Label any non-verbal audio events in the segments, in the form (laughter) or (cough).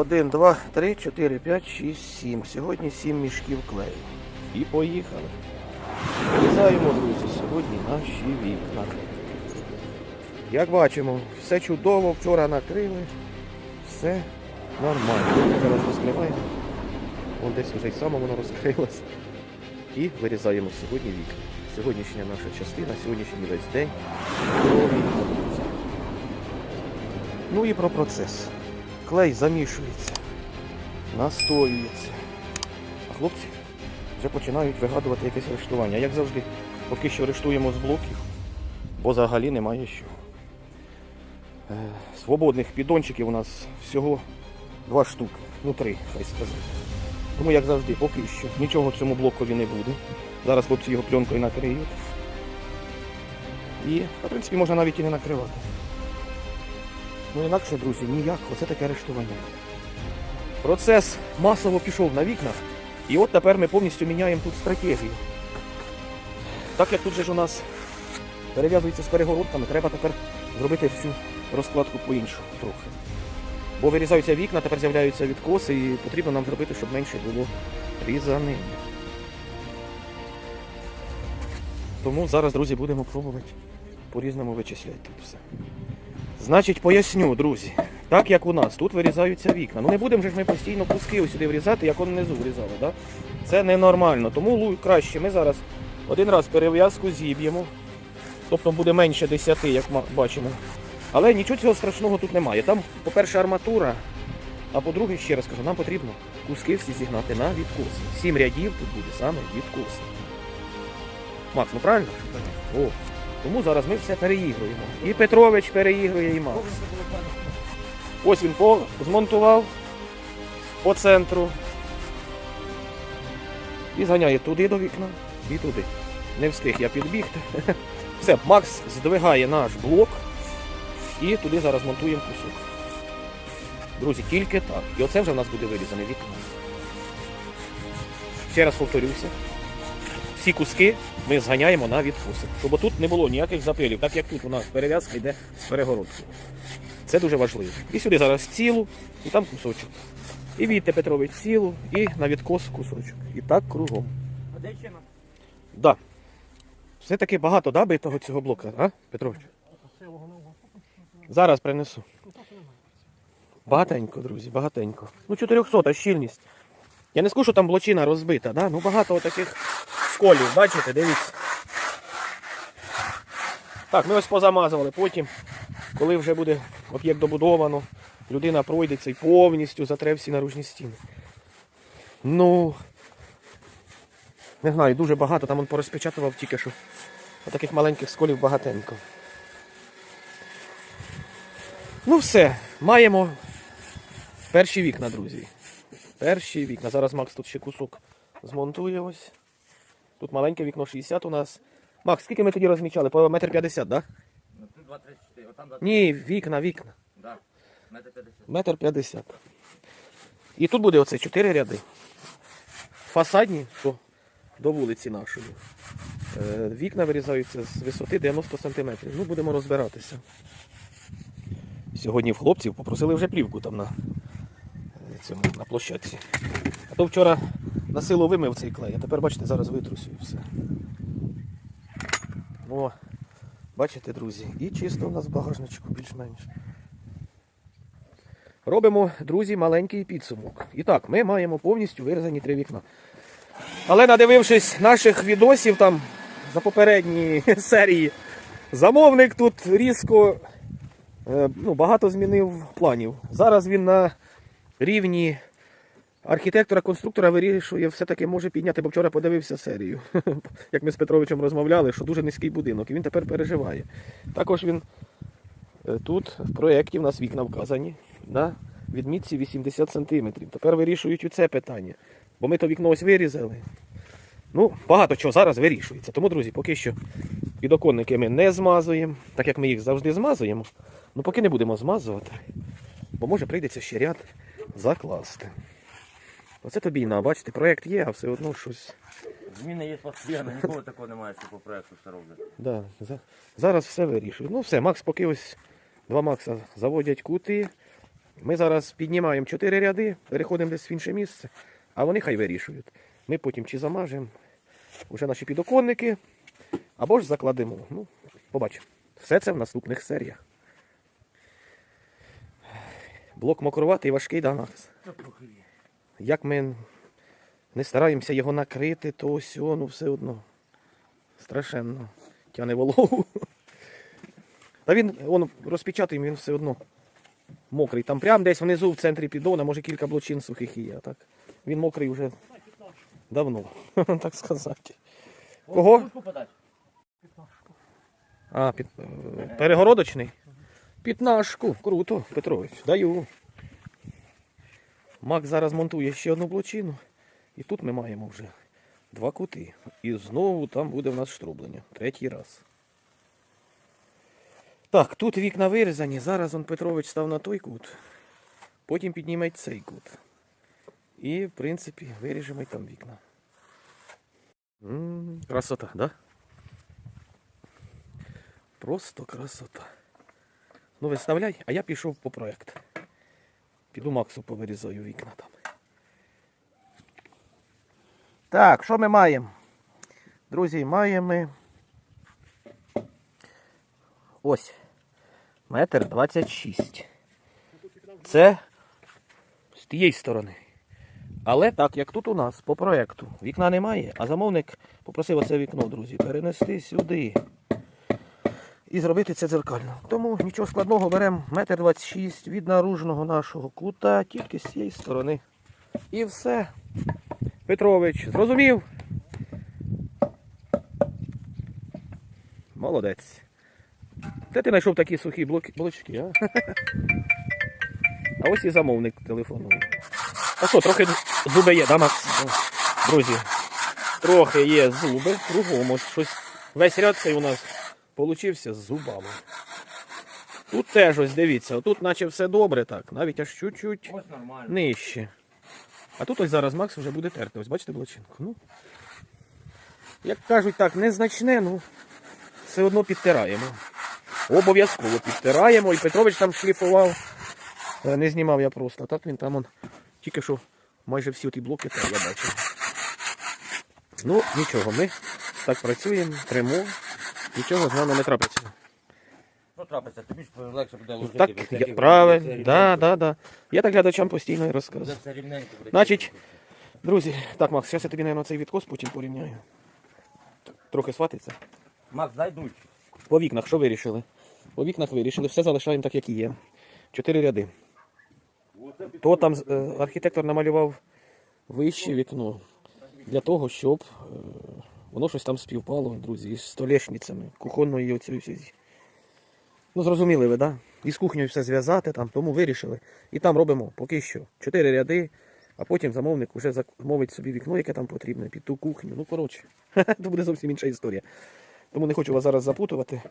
1, 2, 3, 4, 5, 6, 7. Сьогодні 7 мішків клею. І поїхали. Вирізаємо, друзі, сьогодні наші вікна. Як бачимо, все чудово, вчора накрили, все нормально. Зараз розкриваємо. Вон десь вже й само воно розкрилось. І вирізаємо сьогодні вікна. Сьогоднішня наша частина, сьогоднішній весь день. Ну і про процес. Клей замішується, настоюється. А хлопці вже починають вигадувати якесь рештування. Як завжди, поки що рештуємо з блоків, бо взагалі немає що. Е, Свободних піддончиків у нас всього два штуки. Ну три, хай сказати. Тому, як завжди, поки що нічого цьому блокові не буде. Зараз хлопці його пленкою накриють. І, в принципі, можна навіть і не накривати. Ну інакше, друзі, ніяк. Оце таке арештування. Процес масово пішов на вікнах. І от тепер ми повністю міняємо тут стратегію. Так як тут же ж у нас перев'язується з перегородками, треба тепер зробити всю розкладку по-іншому трохи. Бо вирізаються вікна, тепер з'являються відкоси і потрібно нам зробити, щоб менше було різанини. Тому зараз, друзі, будемо пробувати по-різному вичисляти тут все. Значить, поясню, друзі. Так як у нас, тут вирізаються вікна. Ну не будемо ж ми постійно куски сюди врізати, як он внизу врізали. Да? Це ненормально. Тому краще ми зараз один раз перев'язку зіб'ємо. Тобто буде менше 10, як ма- бачимо. Але нічого цього страшного тут немає. Там, по-перше, арматура, а по-друге, ще раз кажу, нам потрібно куски всі зігнати на відкоси. Сім рядів тут буде саме відкоси. Макс, ну правильно? О, тому зараз ми все переігруємо. І Петрович переігрує, і Макс. Ось він по, змонтував по центру. І зганяє туди до вікна і туди. Не встиг я підбігти. (laughs) Все, Макс здвигає наш блок і туди зараз монтуємо кусок. Друзі, тільки так. І оце вже в нас буде вирізане вікно. Ще раз повторюся. Всі куски ми зганяємо на відкуси. Щоб тут не було ніяких запилів, так як тут у нас перев'язка йде з перегородкою. Це дуже важливо. І сюди зараз цілу, і там кусочок. І відте Петрович цілу, і на відкос кусочок. І так кругом. А де ще на Да. Все-таки багато да, битого цього блока, а, Петрович? Зараз принесу. Багатенько, друзі, багатенько. Ну, 400 щільність. Я не скажу, що там блочина розбита, да? ну багато таких сколів, бачите, дивіться. Так, ми ось позамазували. Потім, коли вже буде об'єкт добудовано, людина пройдеться і повністю затре всі наружні стіни. Ну, не знаю, дуже багато, там он порозпечатував тільки що. Таких маленьких сколів багатенько. Ну все, маємо перші вікна, друзі. Перші вікна. Зараз Макс тут ще кусок змонтує ось. Тут маленьке вікно 60 у нас. Макс, скільки ми тоді розмічали? По метр 50, так? Тут 2, 3, 4, отам 2, Ні, вікна, вікна. Метр 50. Метр 50. І тут буде оце 4 ряди. Фасадні, що до вулиці нашої. Е, Вікна вирізаються з висоти 90 см. Ну, будемо розбиратися. Сьогодні в хлопців попросили вже плівку там на, цьому, на площадці. А то вчора на силу вимив цей клей, а тепер, бачите, зараз витрусю і все. О, бачите, друзі, і чисто у нас в багажничку більш-менш. Робимо, друзі, маленький підсумок. І так, ми маємо повністю вирізані три вікна. Але надивившись наших відосів там за попередні (laughs) серії, замовник тут різко е, ну, багато змінив планів. Зараз він на рівні архітектора-конструктора вирішує, все-таки може підняти, бо вчора подивився серію. (laughs) Як ми з Петровичем розмовляли, що дуже низький будинок, і він тепер переживає. Також він е, тут в проєкті в нас вікна вказані на відмітці 80 см. Тепер вирішують це питання. Бо ми то вікно ось вирізали. Ну, багато чого зараз вирішується. Тому, друзі, поки що підоконники ми не змазуємо, так як ми їх завжди змазуємо. Ну поки не будемо змазувати, бо може прийдеться ще ряд закласти. Оце тобі на, бачите, проєкт є, а все одно щось. Зміни є постійно, ніколи такого немає, що по проекту все роблять. Да, за- зараз все вирішують. Ну все, Макс поки ось два Макса заводять кути. Ми зараз піднімаємо чотири ряди, переходимо десь в інше місце, а вони хай вирішують. Ми потім чи замажемо вже наші підоконники, або ж закладемо. Ну, побачимо. Все це в наступних серіях. Блок мокруватий, важкий, да, є. Як ми не стараємося його накрити, то ось ну все одно. Страшенно. Тяне вологу. Та він, он розпечатуємо, він все одно мокрий. Там прямо десь внизу в центрі піддона, може кілька блочин сухих є. А так. Він мокрий вже давно, (laughs) так сказати. Кого? А, під, е, перегородочний? Пітнашку. Круто, Петрович. Даю. Мак зараз монтує ще одну блочину. І тут ми маємо вже два кути. І знову там буде в нас штрублення. Третій раз. Так, тут вікна вирізані. Зараз он Петрович став на той кут. Потім підніме цей кут. І, в принципі, виріжемо й там вікна. М, красота, да? Просто красота. Ну, виставляй, а я пішов по проект. Піду Максу повирізаю вікна там. Так, що ми маємо? Друзі, маємо. ми Ось. Метр двадцять шість. Це з тієї сторони. Але так, як тут у нас по проекту. Вікна немає, а замовник попросив оце вікно, друзі, перенести сюди і зробити це дзеркально. Тому нічого складного беремо метр 26 від наружного нашого кута, тільки з цієї сторони. І все. Петрович, зрозумів? Молодець. Де ти знайшов такі сухі блочки, а? А ось і замовник телефонує. А що, трохи зуби є, да, Макс? Друзі, трохи є зуби, кругом ось щось. Весь ряд цей у нас получився з зубами. Тут теж ось дивіться, тут наче все добре, так, навіть аж чуть-чуть нижче. А тут ось зараз Макс вже буде терти. Ось бачите блочинку? Ну, як кажуть так, незначне, ну все одно підтираємо. Обов'язково підтираємо. І Петрович там шліфував. Е, Не знімав я просто. Так він там он, тільки що майже всі ті блоки тер, я бачив. Ну, нічого, ми так працюємо, тримо, нічого з нами не трапиться. Що трапиться? Тобі ж легше буде ложити. Так, без я, правильно, да, да, да. Я так глядачам постійно і розказую. все рівненько. буде. Значить, Друзі, так, Макс, зараз я тобі, мабуть, цей відкос потім порівняю. Трохи сватиться. Макс, дай дуть. По вікнах що вирішили? По вікнах вирішили, все залишаємо так, як і є. Чотири ряди. То там е, архітектор намалював вище вікно для того, щоб е, воно щось там співпало, друзі, із столешницями, кухонною всі. Ну, зрозуміли ви, да? І з кухнею все зв'язати тому вирішили. І там робимо поки що чотири ряди, а потім замовник вже замовить собі вікно, яке там потрібне, під ту кухню. Ну, коротше, (laughs) це буде зовсім інша історія. Тому не хочу вас зараз запутувати.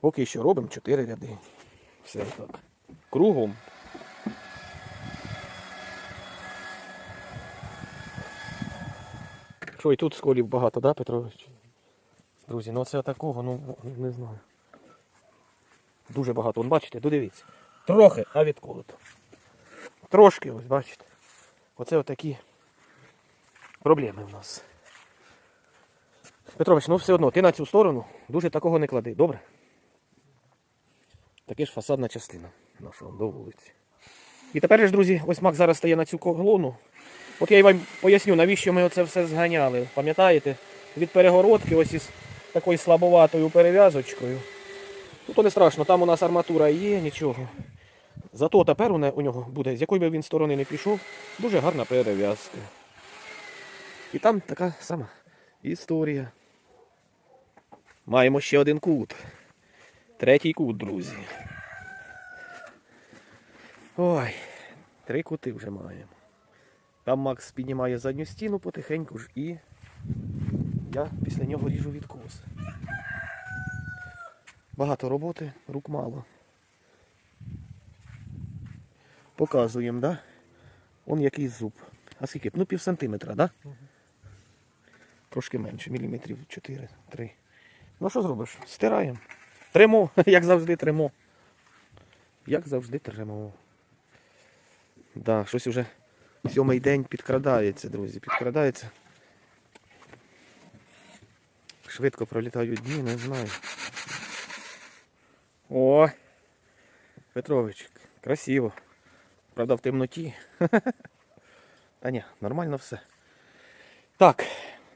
Поки що робимо чотири ряди. Все так. Кругом. Що і тут сколів багато, да, Петрович? Друзі, ну це такого, ну не знаю. Дуже багато. Вон, бачите, додивіться. Трохи, а відколото. Трошки, ось бачите. Оце отакі проблеми в нас. Петрович, ну все одно, ти на цю сторону дуже такого не клади, добре? Таке ж фасадна частина нашого до вулиці. І тепер ж, друзі, ось Мак зараз стає на цю колону. От я вам поясню, навіщо ми оце все зганяли. Пам'ятаєте? Від перегородки ось із такою слабоватою перев'язочкою. Ну то не страшно, там у нас арматура є, нічого. Зато тепер у нього буде, з якої би він сторони не пішов, дуже гарна перев'язка. І там така сама історія. Маємо ще один кут. Третій кут, друзі. Ой, три кути вже маємо. Там Макс піднімає задню стіну потихеньку ж і я після нього ріжу відкос. Багато роботи, рук мало. Показуємо, да? Он який зуб. А скільки? Ну пів сантиметра, да? Трошки менше, міліметрів 4-3. Ну що зробиш? Стираємо. Тримо, (laughs) як завжди тримо. Як завжди тримо. Да, щось уже сьомий день підкрадається, друзі, підкрадається. Швидко пролітають дні, не знаю. О! Петрович, красиво. Правда, в темноті. (laughs) Та ні, нормально все. Так,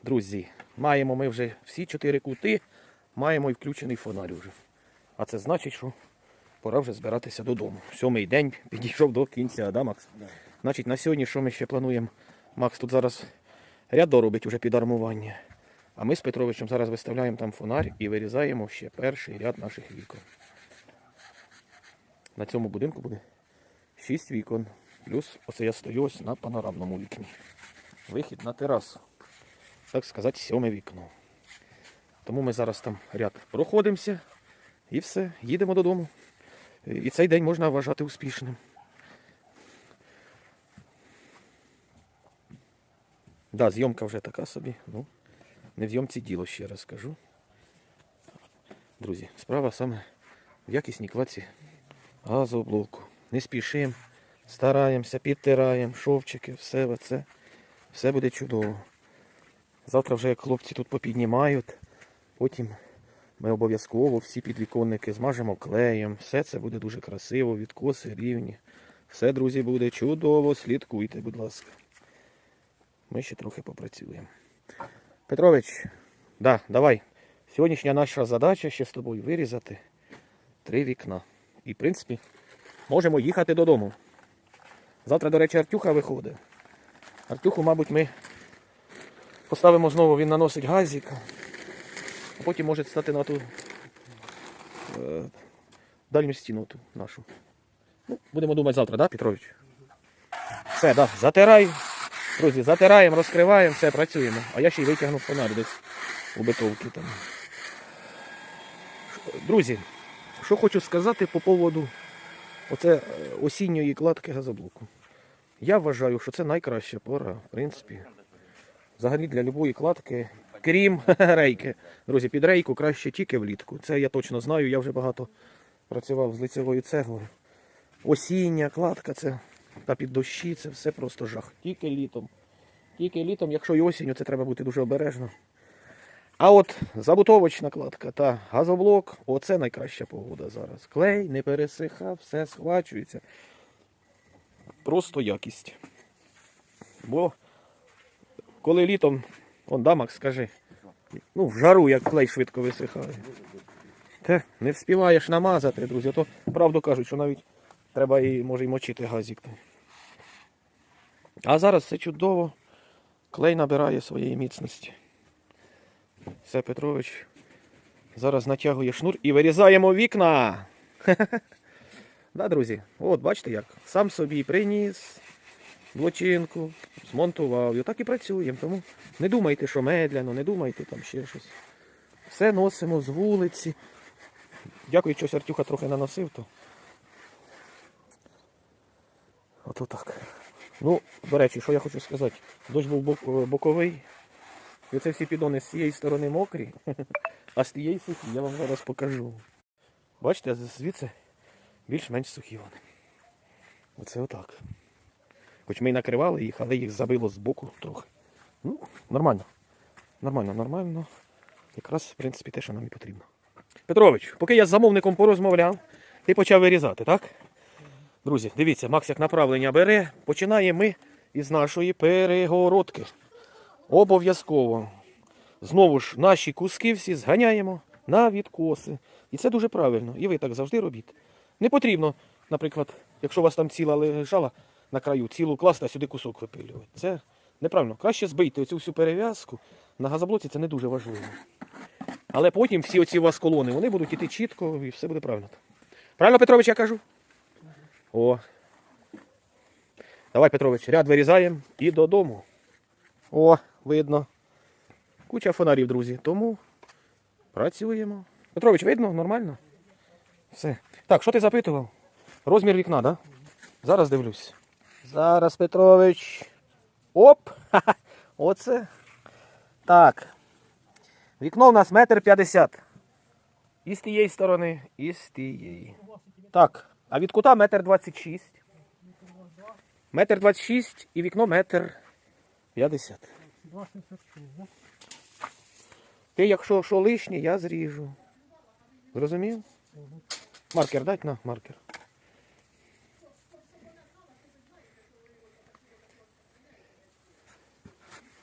друзі, маємо ми вже всі чотири кути, маємо і включений фонарь вже. А це значить, що пора вже збиратися додому. Сьомий день підійшов до кінця, да, Макс? Значить, на сьогодні що ми ще плануємо? Макс тут зараз ряд доробить уже під армування. А ми з Петровичем зараз виставляємо там фонарь і вирізаємо ще перший ряд наших вікон. На цьому будинку буде 6 вікон. Плюс оце я стою ось на панорамному вікні. Вихід на терасу. Так сказати, сьоме вікно. Тому ми зараз там ряд проходимося і все, їдемо додому. І цей день можна вважати успішним. Да, зйомка вже така собі. Ну, не в зйомці діло, ще раз скажу. Друзі, справа саме в якісній кладці газоблоку. Не спішимо, стараємося, підтираємо, шовчики, все це. Все буде чудово. Завтра вже як хлопці тут попіднімають, потім ми обов'язково всі підвіконники змажемо клеєм. Все це буде дуже красиво, відкоси рівні. Все, друзі, буде чудово. Слідкуйте, будь ласка. Ми ще трохи попрацюємо. Петрович, да, давай. Сьогоднішня наша задача ще з тобою вирізати три вікна. І, в принципі, можемо їхати додому. Завтра, до речі, Артюха виходить. Артюху, мабуть, ми поставимо знову, він наносить газик. А потім може стати на ту е, дальню стіну ту нашу. Ну, будемо думати завтра, да, Петрович? Все, да, затирай. Друзі, затираємо, розкриваємо, все, працюємо. А я ще й витягну фонарь десь у битовки там. Друзі, що хочу сказати по поводу оце е, осінньої кладки газоблоку. Я вважаю, що це найкраща пора, в принципі. Взагалі для будь-якої кладки, крім (laughs) рейки. Друзі, під рейку краще тільки влітку. Це я точно знаю, я вже багато працював з лицевою цеглою. Осіння кладка це та під дощі це все просто жах. Тільки літом. Тільки літом, якщо і осінню, це треба бути дуже обережно. А от забутовочна кладка та газоблок оце найкраща погода зараз. Клей не пересихав, все схвачується. Просто якість. Бо коли літом, он да, Макс, скажи, ну, в жару, як клей швидко висихає. Те, не вспіваєш намазати, друзі, то правду кажуть, що навіть треба і може і мочити газик. А зараз все чудово. Клей набирає своєї міцності. Все, Петрович. Зараз натягує шнур і вирізаємо вікна. (laughs) Да, друзі, от бачите як. Сам собі приніс блочинку, змонтував. І отак і працюємо. Тому не думайте, що медляно, не думайте там ще щось. Все носимо з вулиці. Дякую, щось Артюха трохи наносив, то. Ото так. Ну, до речі, що я хочу сказати. Дощ був бок- боковий. І оце всі підони з цієї сторони мокрі, (laughs) а з тієї сухі, я вам зараз покажу. Бачите, звідси більш-менш сухі вони. Оце отак. Хоч ми й накривали їх, але їх забило з боку трохи. Ну, нормально. Нормально, нормально. Якраз, в принципі, те, що нам і потрібно. Петрович, поки я з замовником порозмовляв, ти почав вирізати, так? Друзі, дивіться, Макс як направлення бере. Починаємо ми із нашої перегородки. Обов'язково. Знову ж наші куски всі зганяємо на відкоси. І це дуже правильно. І ви так завжди робіть. Не потрібно, наприклад, якщо у вас там ціла лежала на краю, цілу класти, а сюди кусок випилювати. Це неправильно. Краще збийте оцю всю перев'язку. На газоблоці це не дуже важливо. Але потім всі оці у вас колони, вони будуть іти чітко і все буде правильно. Правильно, Петрович, я кажу? О. Давай, Петрович, ряд вирізаємо і додому. О, видно. Куча фонарів, друзі. Тому працюємо. Петрович, видно? Нормально? Все. Так, що ти запитував? Розмір вікна, да? Зараз дивлюсь. Зараз, Петрович. Оп! (laughs) Оце. Так. Вікно у нас метр п'ятдесят. І з тієї сторони, і з тієї. Так. А від кута метр двадцять шість. Метр 26 і вікно метр 50. Ти, якщо що лишнє, я зріжу. Зрозумів? Маркер дать на маркер.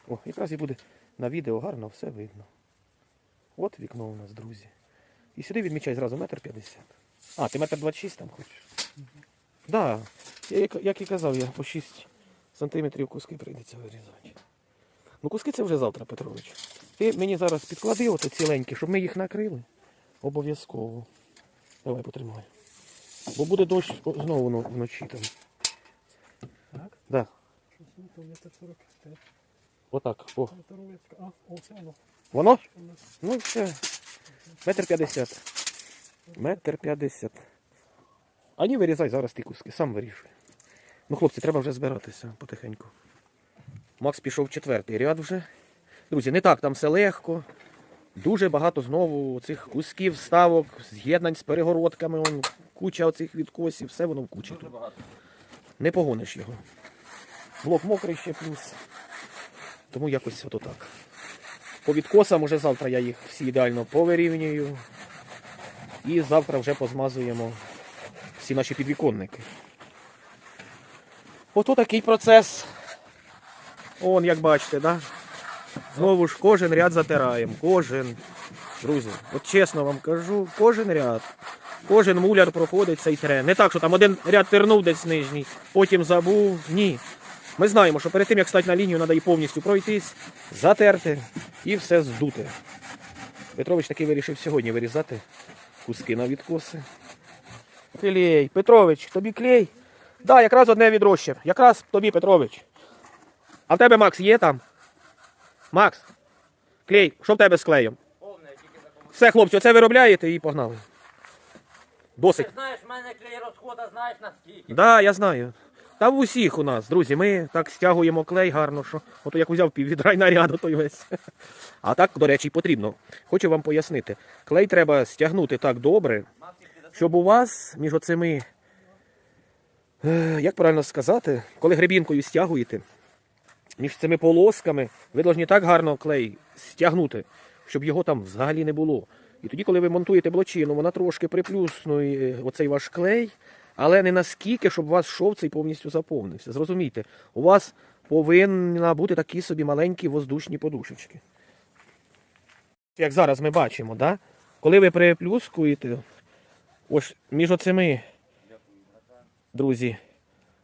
О, якраз і буде на відео гарно все видно. От вікно у нас, друзі. І сюди відмічай зразу метр п'ятдесят. А, ти метр двадцять шість там хочеш? Так. Да. Я, як, як і казав, я по 6 сантиметрів куски прийдеться вирізати. Ну куски це вже завтра, Петрович. Ти мені зараз підклади ото ціленькі, щоб ми їх накрили. Обов'язково. Давай потримай. Бо буде дощ знову но- вночі там. Так. Да. Щось не то, метр 45. Отак. О. Воно. Ну все. Метр п'ятдесят. Метр п'ятдесят. А ні, вирізай зараз ті куски, сам вирішуй. Ну, хлопці, треба вже збиратися потихеньку. Макс пішов четвертий ряд вже. Друзі, не так там все легко. Дуже багато знову цих кусків, ставок, з'єднань з перегородками, он, куча оцих відкосів, все воно в кучі Дуже тут. багато. Не погониш його. Блок мокрий ще плюс. Тому якось ото так. По відкосам уже завтра я їх всі ідеально повирівнюю. І завтра вже позмазуємо всі наші підвіконники. Ото такий процес. Он, як бачите, да? Знову ж кожен ряд затираємо. Кожен. Друзі, от чесно вам кажу, кожен ряд. Кожен муляр проходить цей тре. Не так, що там один ряд тернув десь нижній, потім забув. Ні. Ми знаємо, що перед тим, як стати на лінію, треба і повністю пройтись, затерти і все здути. Петрович таки вирішив сьогодні вирізати куски на відкоси. Клей, Петрович, тобі клей? Да, якраз одне відрощив. Якраз тобі, Петрович. А в тебе Макс є там? Макс, клей, що в тебе з клеєм? Все, хлопці, оце виробляєте і погнали. Досить. Ти знаєш, в мене клей розхода, знаєш наскільки. Да, я знаю. Та в усіх у нас, друзі, ми так стягуємо клей гарно, що ото як взяв піввідра й наряду той весь. А так, до речі, потрібно. Хочу вам пояснити. Клей треба стягнути так добре, щоб у вас між оцими, е, як правильно сказати, коли гребінкою стягуєте, між цими полосками, ви повинні так гарно клей стягнути, щоб його там взагалі не було. І тоді, коли ви монтуєте блочину, вона трошки приплюснує оцей ваш клей, але не наскільки, щоб у вас шов цей повністю заповнився. Зрозумійте, у вас повинна бути такі собі маленькі воздушні подушечки. Як зараз ми бачимо, да? коли ви приплюскуєте, ось між оцими, друзі,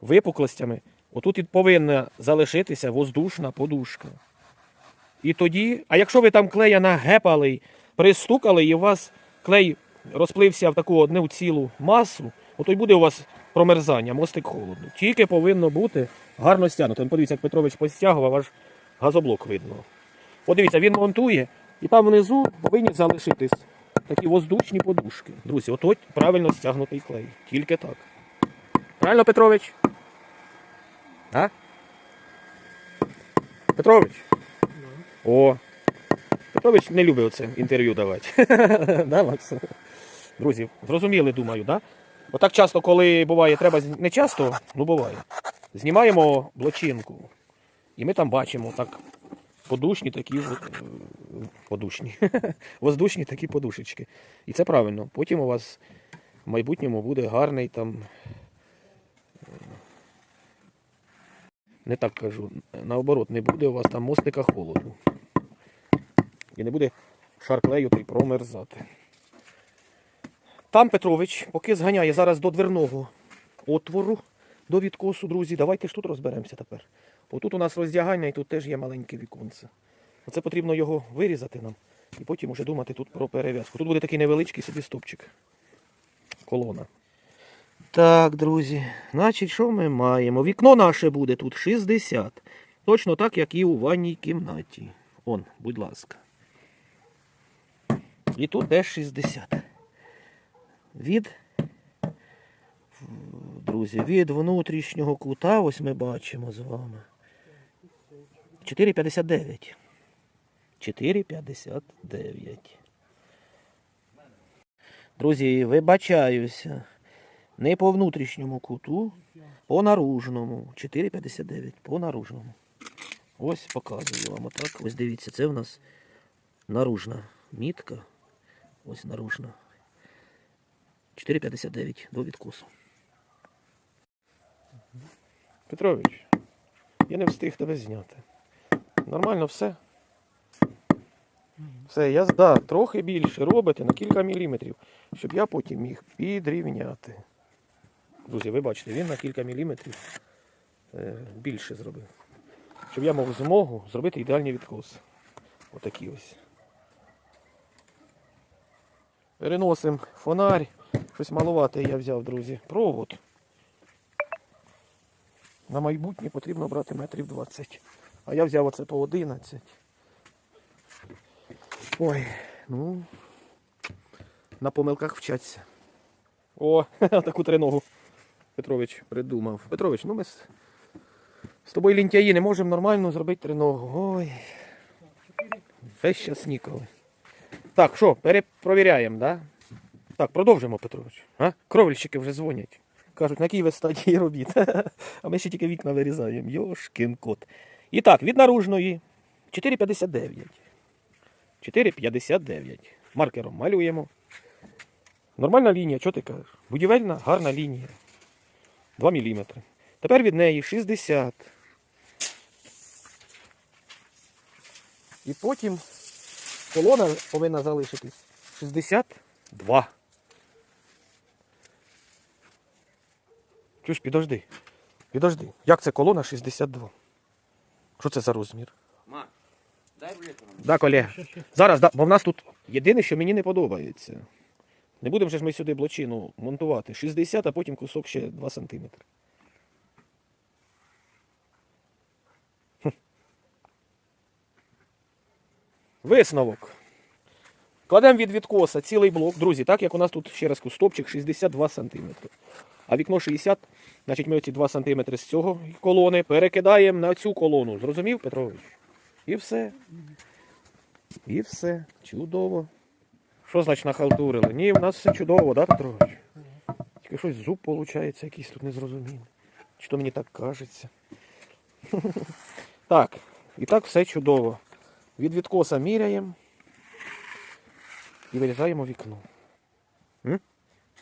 випуклостями, отут і повинна залишитися воздушна подушка. І тоді, а якщо ви там клея нагепали, пристукали, і у вас клей розплився в таку одну цілу масу, ото й буде у вас промерзання, мостик холодно. Тільки повинно бути гарно стягнуто. Подивіться, як Петрович постягував, аж газоблок видно. Подивіться, він монтує, і там внизу повинні залишитись такі воздушні подушки. Друзі, ото правильно стягнутий клей. Тільки так. Правильно, Петрович? А? Петрович? О. Петрович не любить оце інтерв'ю давати. (laughs) да, Макс? Друзі, зрозуміли, думаю, да? Бо так часто, коли буває, треба не часто, ну буває. Знімаємо блочинку. І ми там бачимо так подушні такі е, подушні. (laughs) Воздушні такі подушечки. І це правильно. Потім у вас в майбутньому буде гарний там. е, Не так кажу. Наоборот, не буде у вас там мостика холоду. І не буде шар клею той промерзати. Там Петрович поки зганяє зараз до дверного отвору, до відкосу, друзі. Давайте ж тут розберемося тепер. Отут у нас роздягання і тут теж є маленьке віконце. Оце потрібно його вирізати нам і потім уже думати тут про перев'язку. Тут буде такий невеличкий собі стопчик. Колона. Так, друзі, значить, що ми маємо? Вікно наше буде тут 60. Точно так, як і у ванній кімнаті. Он, будь ласка. І тут теж 60. Від, друзі, від внутрішнього кута, ось ми бачимо з вами. 4,59. 4,59. Друзі, вибачаюся. Не по внутрішньому куту, по наружному. 4,59 по наружному. Ось показую вам отак. Ось дивіться, це в нас наружна мітка. Ось наружна. 4,59 до відкосу. Петрович, я не встиг тебе зняти. Нормально все. Все, я да, трохи більше робите на кілька міліметрів, щоб я потім міг підрівняти. Друзі, ви бачите, він на кілька міліметрів е, більше зробив. Щоб я мав змогу зробити ідеальний відкос. Отакі ось. Переносимо фонарь. Щось малувати я взяв, друзі. Провод. На майбутнє потрібно брати метрів 20. А я взяв оце по 11. Ой, ну. На помилках вчаться. О, (laughs) таку треногу Петрович придумав. Петрович, ну ми з, з тобою лінтяї не можемо нормально зробити треногу. Ой. Весь час ніколи. Так, що, перепровіряємо, да? Так, продовжимо, Петрович. А? Кровельщики вже дзвонять. Кажуть, на якій ви стадії робіт. (laughs) А ми ще тільки вікна вирізаємо. Йошкін кот. І так, від наружної 4,59. 4,59. Маркером малюємо. Нормальна лінія, що ти кажеш? Будівельна, гарна лінія. 2 мм. Тепер від неї 60. І потім колона повинна залишитись 62. Чуєш, підожди. Підожди. Як це колона 62? Що це за розмір? Ма, дай рулетку нам. Да, колега. Зараз, да, бо в нас тут єдине, що мені не подобається. Не будемо же ж ми сюди блочину монтувати. 60, а потім кусок ще 2 см. Висновок. Кладемо від відкоса цілий блок, друзі, так як у нас тут ще раз стопчик 62 см. А вікно 60, значить ми оці 2 см з цього колони перекидаємо на цю колону. Зрозумів, Петрович? І все. І все. Чудово. Що значить нахалтурили? Ні, в нас все чудово, да, Петрович? Тільки щось зуб виходить, якийсь тут незрозумілий. Чи то мені так кажеться? (laughs) Так, і так все чудово. Від відкоса міряємо і вирізаємо вікно.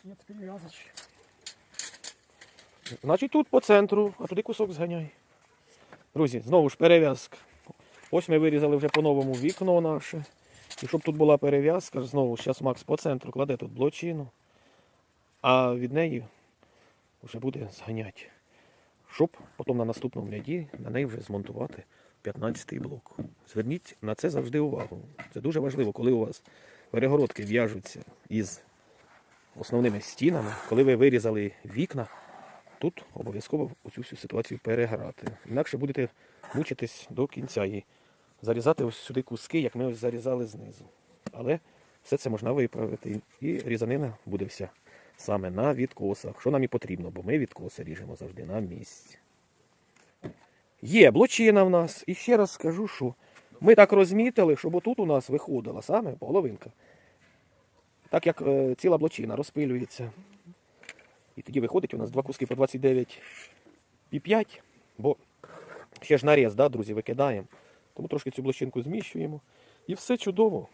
Нет перевязочки. Значить тут по центру, а туди кусок зганяй. Друзі, знову ж перев'язка. Ось ми вирізали вже по-новому вікно наше. І щоб тут була перев'язка, знову зараз Макс по центру кладе тут блочину, а від неї вже буде зганяти. Щоб потім на наступному ряді на неї вже змонтувати 15-й блок. Зверніть на це завжди увагу. Це дуже важливо, коли у вас перегородки в'яжуться із основними стінами, коли ви вирізали вікна, тут обов'язково цю всю ситуацію переграти. Інакше будете мучитись до кінця і зарізати ось сюди куски, як ми ось зарізали знизу. Але все це можна виправити. І різанина буде вся саме на відкосах. Що нам і потрібно, бо ми відкоси ріжемо завжди на місці. Є блочина в нас. І ще раз скажу, що ми так розмітили, щоб отут у нас виходила саме половинка. Так як е, ціла блочина розпилюється. І тоді виходить у нас два куски по 29,5, бо ще ж наріз, да, друзі, викидаємо. Тому трошки цю блочинку зміщуємо. І все чудово.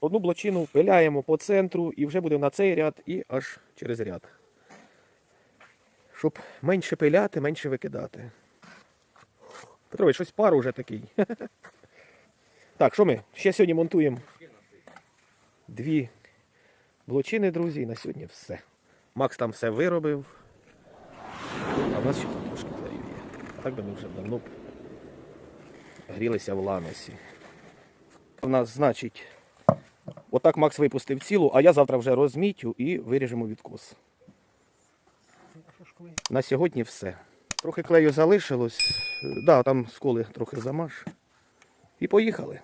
Одну блочину пиляємо по центру і вже буде на цей ряд і аж через ряд. Щоб менше пиляти, менше викидати. Петрович, щось пару вже такий. (laughs) Так, що ми? Ще сьогодні монтуємо дві блочини, друзі, і на сьогодні все. Макс там все виробив. А в нас ще трошки клею є. Так би ми вже давно грілися в ланосі. У нас, значить, отак Макс випустив цілу, а я завтра вже розмітю і виріжемо відкос. На сьогодні все. Трохи клею залишилось. Е, Да, там сколи трохи замаш. І поїхали.